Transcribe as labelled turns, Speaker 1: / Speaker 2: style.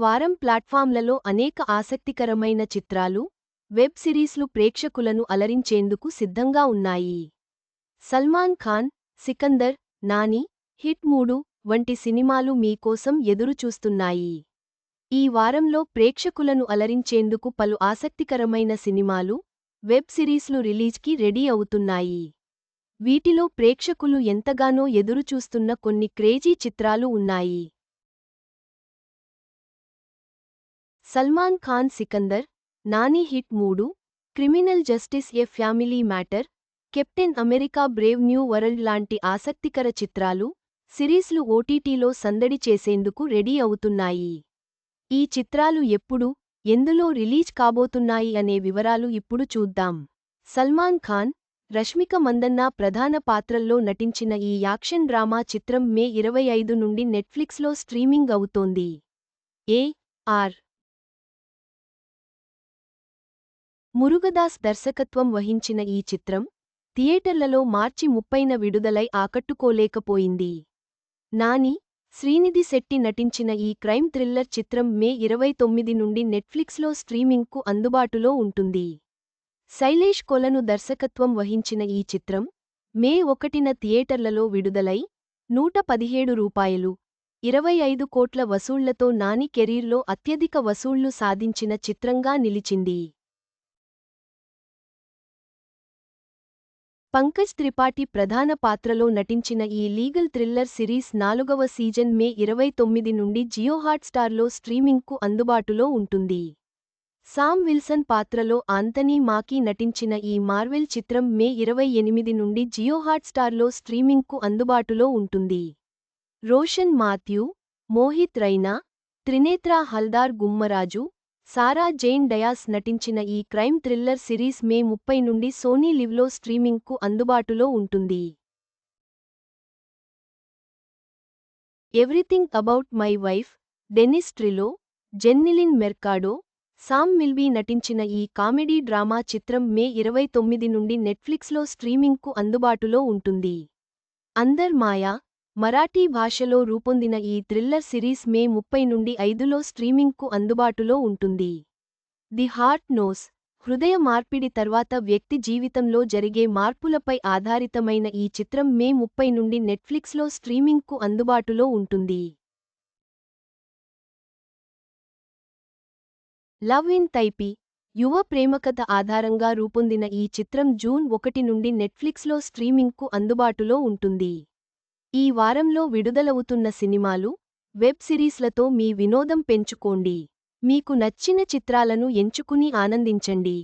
Speaker 1: వారం ప్లాట్ఫామ్లలో అనేక ఆసక్తికరమైన చిత్రాలు వెబ్ సిరీస్లు ప్రేక్షకులను అలరించేందుకు సిద్ధంగా ఉన్నాయి. సల్మాన్ ఖాన్ సికందర్ నాని హిట్ మూడు వంటి సినిమాలు మీకోసం ఎదురుచూస్తున్నాయి ఈ వారంలో ప్రేక్షకులను అలరించేందుకు పలు ఆసక్తికరమైన సినిమాలు వెబ్ సిరీస్లు రిలీజ్కి రెడీ అవుతున్నాయి. వీటిలో ప్రేక్షకులు ఎంతగానో ఎదురుచూస్తున్న కొన్ని క్రేజీ చిత్రాలు ఉన్నాయి. సల్మాన్ ఖాన్ సికందర్ నాని హిట్ మూడు criminal justice a family matter captain America brave new world లాంటి ఆసక్తికర చిత్రాలు సిరీస్లు ఓటీటీలో సందడి చేసేందుకు రెడీ అవుతున్నాయి. ఈ చిత్రాలు ఎప్పుడు ఎందులో రిలీజ్ కాబోతున్నాయి అనే వివరాలు ఇప్పుడు చూద్దాం. సల్మాన్ ఖాన్ రష్మిక మందన్న ప్రధాన పాత్రల్లో నటించిన ఈ యాక్షన్ డ్రామా చిత్రం మే ఇరవై ఐదు నుండి నెట్ఫ్లిక్స్లో స్ట్రీమింగ్ అవుతోంది. ఏ ఆర్ మురుగదాస్ దర్శకత్వం వహించిన ఈ చిత్రం థియేటర్లలో మార్చి ముప్పైన విడుదలై ఆకట్టుకోలేకపోయింది. నాని శ్రీనిధి శెట్టి నటించిన ఈ క్రైమ్ థ్రిల్లర్ చిత్రం మే ఇరవై తొమ్మిది నుండి నెట్ఫ్లిక్స్లో స్ట్రీమింగ్కు అందుబాటులో ఉంటుంది. శైలేష్ కొలను దర్శకత్వం వహించిన ఈ చిత్రం మే ఒకటిన థియేటర్లలో విడుదలై నూట పదిహేడు రూపాయలు ఇరవై ఐదు కోట్ల వసూళ్ళతో నాని కెరీర్లో అత్యధిక వసూళ్ళు సాధించిన చిత్రంగా నిలిచింది. పంకజ్ త్రిపాఠి ప్రధాన పాత్రలో నటించిన ఈ లీగల్ థ్రిల్లర్ సిరీస్ నాలుగవ సీజన్ మే ఇరవై తొమ్మిది నుండి జియో హాట్స్టార్లో స్ట్రీమింగ్కు అందుబాటులో ఉంటుంది. సామ్ విల్సన్ పాత్రలో ఆంథనీ మాకీ నటించిన ఈ మార్వెల్ చిత్రం మే ఇరవై ఎనిమిది నుండి జియో హాట్స్టార్లో స్ట్రీమింగ్కు అందుబాటులో ఉంటుంది. రోషన్ మాథ్యూ మోహిత్ రైనా త్రినేత్రా హల్దార్ గుమ్మరాజు సారా జైన్ డయాస్ నటించిన ఈ క్రైమ్ థ్రిల్లర్ సిరీస్ మే ముప్పై నుండి సోనీ లివ్లో స్ట్రీమింగ్కు అందుబాటులో ఉంటుంది. Everything about my wife Dennis Trillo Jennylyn Mercado Sam Milby నటించిన ఈ కామెడీ డ్రామా చిత్రం మే ఇరవై తొమ్మిది నుండి నెట్ఫ్లిక్స్లో స్ట్రీమింగ్కు అందుబాటులో ఉంటుంది. అందర్ మాయా మరాఠీ భాషలో రూపొందిన ఈ థ్రిల్లర్ సిరీస్ మే ముప్పై నుండి ఐదులో స్ట్రీమింగ్కు అందుబాటులో ఉంటుంది. ది హార్ట్ నోస్ హృదయ మార్పిడి తర్వాత వ్యక్తి జీవితంలో జరిగే మార్పులపై ఆధారితమైన ఈ చిత్రం మే ముప్పై నుండి నెట్ఫ్లిక్స్లో స్ట్రీమింగ్కు అందుబాటులో ఉంటుంది. లవ్ ఇన్ తైపి యువ ప్రేమకథ ఆధారంగా రూపొందిన ఈ చిత్రం జూన్ ఒకటి నుండి నెట్ఫ్లిక్స్లో స్ట్రీమింగ్కు అందుబాటులో ఉంటుంది. ఈ వారంలో విడుదలవుతున్న సినిమాలు వెబ్ సిరీస్లతో మీ వినోదం పెంచుకోండి. మీకు నచ్చిన చిత్రాలను ఎంచుకుని ఆనందించండి.